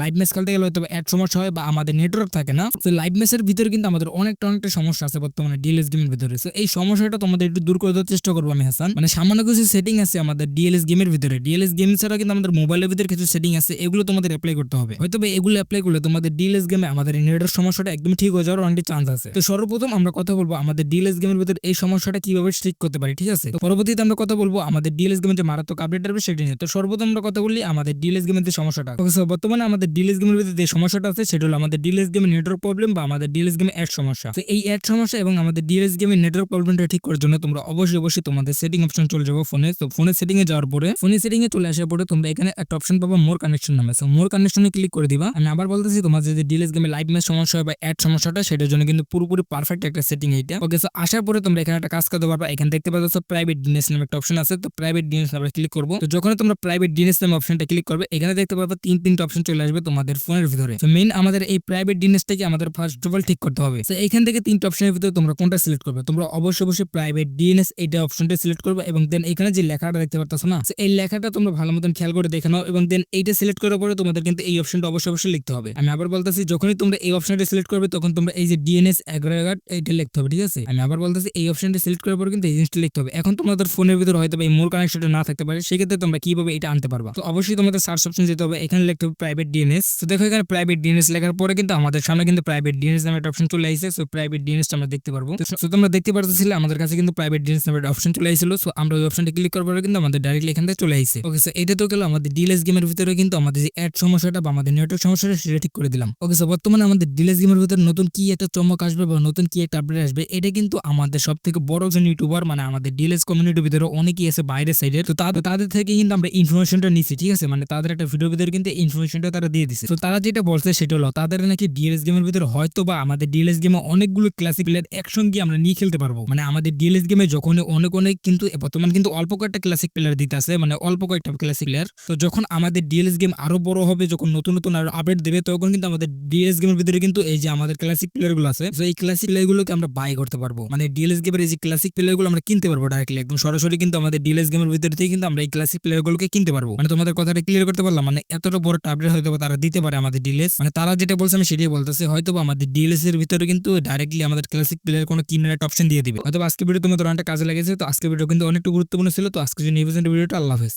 Live match খেলতে গেলে হয়তো অ্যাড সমস্যা হয় বা আমাদের নেটওয়ার্ক থাকে না। তো লাইভ ম্যাচের ভিতরে কিন্তু আমাদের অনেকটা অনেকটা সমস্যা আছে বর্তমানে ডিএলএস গেমের ভিতরে। তো এই সমস্যাটা তোমাদের একটু দূর করে দেওয়ার চেষ্টা করব আমি, হাসান। মানে সামান্য কিছু সেটিং আছে আমাদের ডিএলএস গেমের ভিতরে। ডিএলএস গেম ছাড়া কিন্তু আমাদের মোবাইলের ভিতরে কিছু সেটিং আছে, এগুলো তোমাদের অ্যাপ্লাই করতে হবে। হয়তো এগুলো অ্যাপ্লাই করলে তোমাদের ডিএলএস গেমে আমাদের নেটের সমস্যাটা একদম ঠিক হয়ে যাওয়ার অনেকটি চান্স আছে। তো সর্বপ্রথম আমরা কথা বলব আমাদের ডিএলএস গেমের ভিতরে এই সমস্যাটা কীভাবে ঠিক করতে পারি, ঠিক আছে? তো পরবর্তীতে আমরা কথা বলব আমাদের ডিএলএস গেমের যে মারাত্মক আপডেট আসবে সেটা নিয়ে। তো সর্বপ্রথম আমরা কথা বলি আমাদের ডিএলএস গেমের যে সমস্যাটা। বর্তমানে আমাদের ডিএলএস গেমের ভিতরে যে সমস্যাটা আছে, সেটা হলো আমাদের ডিএলএস গেমের নেটওয়ার্ক প্রবলেম বা আমাদের ডিএলএস গেমের অ্যাড সমস্যা। তো এই অ্যাড সমস্যা এবং আমাদের ডিএলএস গেমের নেটওয়ার্ক প্রবলেমটা ঠিক করার জন্য তোমরা অবশ্যই অবশ্যই তোমাদের সেটিং অপশন চলে যাব ফোনে তো ফোনের সেটিং এ যাওয়ার পরে ফোনের এ চলে আসার পরে তোমরা এখানে একটা অপশন পাবো মোর কানেকশন নামে। তো মোর কানেকশনে ক্লিক করে দিবা। আমি আবার বলতেছি তোমার যে ডিএলএস গেমে লাইভ ম্যাচ সমস্যা হয় বা অ্যাড সমস্যাটা, সেটার জন্য কিন্তু পুরোপুরি পারফেক্ট একটা সেটিং এইটা। ওকে সো আসার পরে তোমরা এখানে একটা কাজ করতে পারবা। এখানে দেখতে পাচ্ছ প্রাইভেট ডিএনএস নামে একটা অপশন আছে। তো প্রাইভেট ডিএনএস আমরা ক্লিক করব। তো যখন তোমরা প্রাইভেট ডিএনএস নামে অপশনটা ক্লিক করবে, এখানে দেখতে পারবা তিন, তিনটা অপশন চলে আসবে। তোমাদের ফোনের ভিতরে। তো মেইন আমাদের এই প্রাইভেট ডিএনএসটাকে আমাদের ফার্স্ট অফ অল ঠিক করতে হবে। তো এখান থেকে তিনটা অপশনের ভিতরে তোমরা কোনটা সিলেক্ট করবে? তোমরা অবশ্যই অবশ্যই প্রাইভেট ডিএনএস এইটা অপশনটা সিলেক্ট করবে এবং দেন এখানে যে লেখাটা দেখতে পারতেছো না এই লেখাটা তোমরা ভালো মতন খেয়াল করে দেখে নাও এবং দেন এইটা সিলেক্ট করার পরে তোমাদের কিন্তু এই অপশনটা অবশ্যই অবশ্যই লিখতে হবে। আমি আবার বলতেছি, যখনই তোমরা এই অপশনটা সিলেক্ট করবে তখন তোমরা এই যে ডিএনএস অ্যাগ্রেগাট এইটা লিখতে হবে, ঠিক আছে? আমি আবার বলতেছি, এই অপশনটা সিলেক্ট করার পর কিন্তু এই জিনিসটা লিখতে হবে। এখন তোমাদের ফোনের ভিতরে হয়তো এই মোর কানেকশনটা না থাকতে পারে, সেক্ষেত্রে তোমরা কীভাবে এটা আনতে পারবা? তো অবশ্যই তোমাদের সার্চ অপশন যেতে হবে, এখানে লিখতে হবে প্রাইভেট ডিএনএস তো দেখো এখানে প্রাইভেট ডিএনএস লেখার পরে কিন্তু আমাদের সামনে কিন্তু প্রাইভেট ডিএনএস নামের একটা অপশন চলে আসছে সো প্রাইভেট ডিএনএসটা আমরা দেখতে পারব। তো তোমরা দেখতে পারতেছিলে, আমাদের কাছে কিন্তু প্রাইভেট ডিএনএস নামের অপশন চলে আসছিল সো আমরা ওই অপশনটা ক্লিক করার পরে কিন্তু আমাদের ডাইরেক্টলি এখান থেকে চলে আসছে ওকে সো এটা তো গেল আমাদের ডিএলএস গেমের ভিতরে কিন্তু আমাদের যে অ্যাড সমস্যাটা বা আমাদের নেটওয়ার্ক সমস্যাটা, সেটা ঠিক করে দিলাম। ওকে সো বর্তমানে আমাদের ডিএলএস গেমের ভিতরে নতুন কি একটা চমক আসবে বা নতুন কি একটা আপডেট আসবে, এটা কিন্তু আমাদের সব থেকে বড় একজন ইউটিউবার মানে আমাদের ডিএলএস কমিউনিটির ভিতরে অনেকেই আছে বাইরের সাইডে তো তাদের থেকে কিন্তু আমরা ইনফরমেশনটা নিচ্ছি ঠিক আছে? মানে তাদের একটা ভিডিও ভিতরে কিন্তু ইনফরমেশনটা তারা দিচ্ছে তো তারা যেটা বলছে সেটা হলো, তাদের নাকি ডিএলএস গেমের ভিতরে হয়তো বা আমাদের ডিএলএস গেমে অনেকগুলো ক্লাসিক প্লেয়ার একসঙ্গে আমরা নিয়ে খেলতে পারব। মানে আমাদের ডিএলএস গেমে যখন অনেক অনেক কিন্তু বর্তমান কিন্তু অল্প কয়েকটা ক্লাসিক প্লেয়ার দিতে আছে মানে অল্প কয়েকটা ক্লাসিক প্লেয়ার তো যখন আমাদের ডিএলএস গেম আরও বড় হবে, যখন নতুন নতুন আরও আপডেট দেবে, তখন কিন্তু আমাদের ডিএলএস গেমের ভিতরে কিন্তু এই যে আমাদের ক্লাসিক প্লেয়ারগুলো আছে, তো এই ক্লাসিক প্লেয়ার গুলোকে আমরা বাই করতে পারব। মানে ডিএলএস গেমের এই যে ক্লাসিক প্লেয়ারগুলো আমরা কিনতে পারব ডাইরেক্টলি একদম সরাসরি কিন্তু আমাদের ডিএলএস গেমের ভিতরে থেকে কিন্তু আমরা এই ক্লাসিক প্লেয়ার গুলোকে কিনতে পারব। মানে তোমাদের কথাটা ক্লিয়ার করতে পারলাম মানে এতটা বড় আপডেট হয়তো তারা দিতে পারে আমাদের ডিলেস মানে তারা যেটা বলছে আমি সেটাই বলতেছি। হয়তো আমাদের ডিলেস এর ভিতরে কিন্তু ডাইরেক্টলি আমাদের ক্লাসিক প্লেয়ার কোনো কিনার একটা অপশন দিয়ে দিবে। হয়তো আজকে ভিডিও তোমার অনেকটা কাজে লেগেছে, তো আজকে ভিডিও কিন্তু অনেকটা গুরুত্বপূর্ণ ছিল, তো আজকে যে নিউজ ভিডিওটা আল্লাহ হাফেজ।